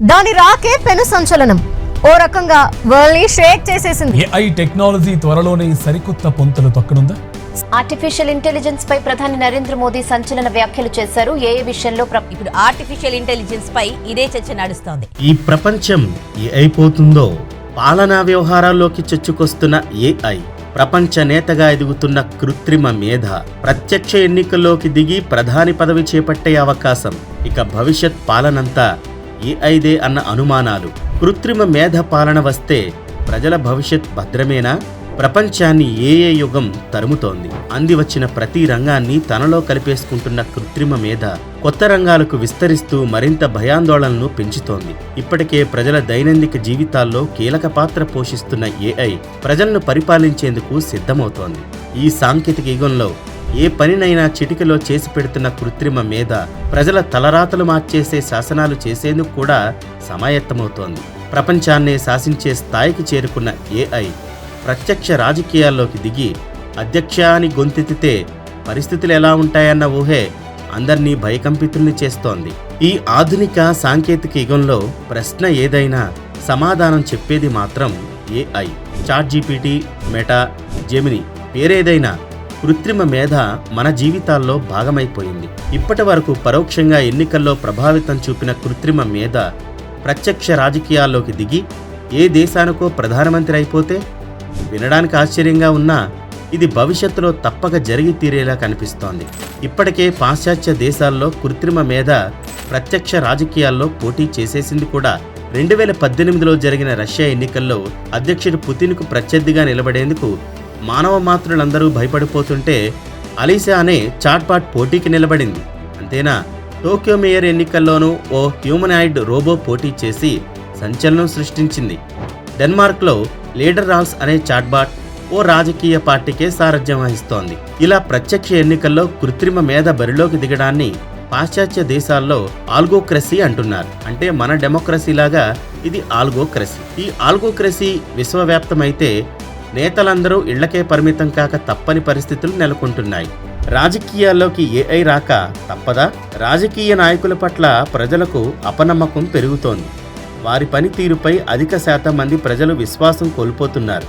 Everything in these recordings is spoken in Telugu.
దాని రాకే పెను సంచలనం. ఓ రకంగా వరల్డ్ని షేక్ చేసేసింది. ఏఐ టెక్నాలజీ త్వరలోనే సరికొత్త పొంతలు తొక్కనుందా? ఆర్టిఫిషియల్ ఇంటెలిజెన్స్ పై ప్రధాని నరేంద్ర మోదీ సంచలన వ్యాఖ్యలు చేశారు. ఏ విషయంలో ఇప్పుడు ఆర్టిఫిషియల్ ఇంటెలిజెన్స్ పై ఇదే చర్చ నడుస్తోంది. ఈ ప్రపంచం ఏ అయిపోతుందో పాలనా వ్యవహారాల్లోకి చొచ్చుకొస్తున్న ఏఐ ప్రపంచ నేతగా ఎదుగుతున్న కృత్రిమ మేధ ప్రత్యక్ష ఎన్నికల్లోకి దిగి ప్రధాని పదవి చేపట్టే అవకాశం ఇక భవిష్యత్ పాలనంతా ఏఐదే అన్న అనుమానాలు. కృత్రిమ మేధ పాలన వస్తే ప్రజల భవిష్యత్ భద్రమేనా? ప్రపంచాన్ని ఏఏ యుగం తరుముతోంది? అంది వచ్చిన ప్రతి రంగాన్ని తనలో కలిపేసుకుంటున్న కృత్రిమ మీద కొత్త రంగాలకు విస్తరిస్తూ మరింత భయాందోళనను పెంచుతోంది. ఇప్పటికే ప్రజల దైనందిక జీవితాల్లో కీలక పాత్ర పోషిస్తున్న ఏఐ ప్రజలను పరిపాలించేందుకు సిద్ధమవుతోంది. ఈ సాంకేతిక యుగంలో ఏ పనినైనా చిటికలో చేసి పెడుతున్న కృత్రిమ మీద ప్రజల తలరాతలు మార్చేసే శాసనాలు చేసేందుకు కూడా సమాయత్తమవుతోంది. ప్రపంచాన్నే శాసించే స్థాయికి చేరుకున్న ఏఐ ప్రత్యక్ష రాజకీయాల్లోకి దిగి అధ్యక్ష అని గొంతెత్తితే పరిస్థితులు ఎలా ఉంటాయన్న ఊహే అందర్నీ భయకంపితుల్ని చేస్తోంది. ఈ ఆధునిక సాంకేతిక యుగంలో ప్రశ్న ఏదైనా సమాధానం చెప్పేది మాత్రం AI. ChatGPT Meta Gemini పేరేదైనా కృత్రిమ మేధ మన జీవితాల్లో భాగమైపోయింది. ఇప్పటి వరకు పరోక్షంగా ఎన్నికల్లో ప్రభావితం చూపిన కృత్రిమ మేధ ప్రత్యక్ష రాజకీయాల్లోకి దిగి ఏ దేశానికో ప్రధానమంత్రి అయిపోతే వినడానికి ఆశ్చర్యంగా ఉన్నా ఇది భవిష్యత్తులో తప్పక జరిగి తీరేలా కనిపిస్తోంది. ఇప్పటికే పాశ్చాత్య దేశాల్లో కృత్రిమ మేధ ప్రత్యక్ష రాజకీయాల్లో పోటీ చేసేసింది కూడా. రెండు వేల పద్దెనిమిదిలో జరిగిన రష్యా ఎన్నికల్లో అధ్యక్షుడు పుతిన్కు ప్రత్యర్థిగా నిలబడేందుకు మానవ మాతృలందరూ భయపడిపోతుంటే అలీసా అనే చాట్పాట్ పోటీకి నిలబడింది. అంతేనా? టోక్యో మేయర్ ఎన్నికల్లోనూ ఓ హ్యూమనాయిడ్ రోబో పోటీ చేసి సంచలనం సృష్టించింది. డెన్మార్క్లో లీడర్ రాల్స్ అనే చాట్బాట్ ఓ రాజకీయ పార్టీకే సారథ్యం వహిస్తోంది. ఇలా ప్రత్యక్ష ఎన్నికల్లో కృత్రిమ మేధ బరిలోకి దిగడాన్ని పాశ్చాత్య దేశాల్లో ఆల్గోక్రసీ అంటున్నారు. అంటే మన డెమోక్రసీ లాగా ఇది ఆల్గోక్రసీ. ఈ ఆల్గోక్రసీ విశ్వవ్యాప్తమైతే నేతలందరూ ఇళ్ళకే పరిమితం కాక తప్పని పరిస్థితులు నెలకొంటున్నాయి. రాజకీయాల్లోకి ఏఐ రాక తప్పదా? రాజకీయ నాయకుల పట్ల ప్రజలకు అపనమ్మకం పెరుగుతోంది. వారి పనితీరుపై అధిక శాతం మంది ప్రజలు విశ్వాసం కోల్పోతున్నారు.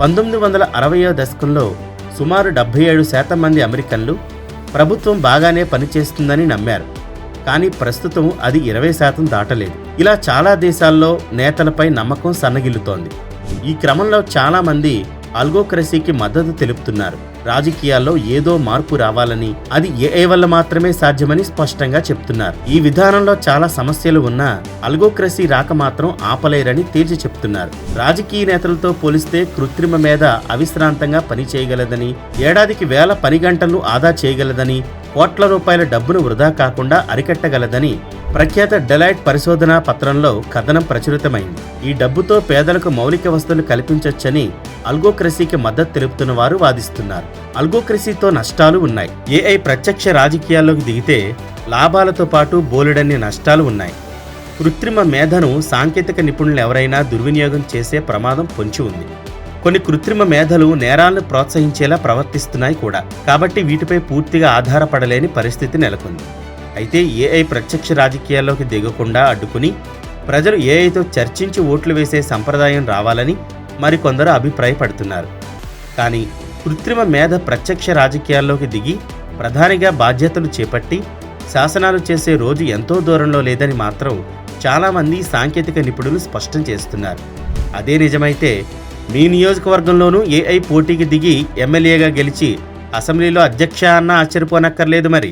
పంతొమ్మిది వందల అరవయో దశకంలో సుమారు డెబ్బై ఏడు శాతం మంది అమెరికన్లు ప్రభుత్వం బాగానే పనిచేస్తుందని నమ్మారు. కానీ ప్రస్తుతం అది ఇరవై శాతం దాటలేదు. ఇలా చాలా దేశాల్లో నేతలపై నమ్మకం సన్నగిల్లుతోంది. ఈ క్రమంలో చాలామంది అల్గోక్రసీకి మద్దతు తెలుపుతున్నారు. రాజకీయాల్లో ఏదో మార్పు రావాలని అది ఏఐ వల్ల మాత్రమే సాధ్యమని స్పష్టంగా చెప్తున్నారు. ఈ విధానంలో చాలా సమస్యలు ఉన్నా అల్గోక్రసీ రాక మాత్రం ఆపలేరని తేల్చి చెప్తున్నారు. రాజకీయ నేతలతో పోలిస్తే కృత్రిమ మీద అవిశ్రాంతంగా పనిచేయగలదని ఏడాదికి వేల పని గంటలు ఆదా చేయగలదని కోట్ల రూపాయల డబ్బును వృధా కాకుండా అరికట్టగలదని ప్రఖ్యాత డెలైట్ పరిశోధనా పత్రంలో కథనం ప్రచురితమైంది. ఈ డబ్బుతో పేదలకు మౌలిక వసతులు కల్పించొచ్చని అల్గోక్రసీకి మద్దతు తెలుపుతున్న వారు వాదిస్తున్నారు. అల్గోక్రసీతో నష్టాలు ఉన్నాయి. ఏఐ ప్రత్యక్ష రాజకీయాల్లోకి దిగితే లాభాలతో పాటు బోలెడన్ని నష్టాలు ఉన్నాయి. కృత్రిమ మేధను సాంకేతిక నిపుణులు ఎవరైనా దుర్వినియోగం చేసే ప్రమాదం పొంచి ఉంది. కొన్ని కృత్రిమ మేధలు నేరాలను ప్రోత్సహించేలా ప్రవర్తిస్తున్నాయి కూడా. కాబట్టి వీటిపై పూర్తిగా ఆధారపడలేని పరిస్థితి నెలకొంది. అయితే ఏఐ ప్రత్యక్ష రాజకీయాల్లోకి దిగకుండా అడ్డుకుని ప్రజలు ఏఐతో చర్చించి ఓట్లు వేసే సంప్రదాయం రావాలని మరికొందరు అభిప్రాయపడుతున్నారు. కానీ కృత్రిమ మేధ ప్రత్యక్ష రాజకీయాల్లోకి దిగి ప్రధానిగా బాధ్యతలు చేపట్టి శాసనాలు చేసే రోజు ఎంతో దూరంలో లేదని మాత్రం చాలామంది సాంకేతిక నిపుణులు స్పష్టం చేస్తున్నారు. అదే నిజమైతే మీ నియోజకవర్గంలోనూ ఏఐ పోటీకి దిగి ఎమ్మెల్యేగా గెలిచి అసెంబ్లీలో అధ్యక్ష అన్న ఆశ్చర్యపోనక్కర్లేదు మరి.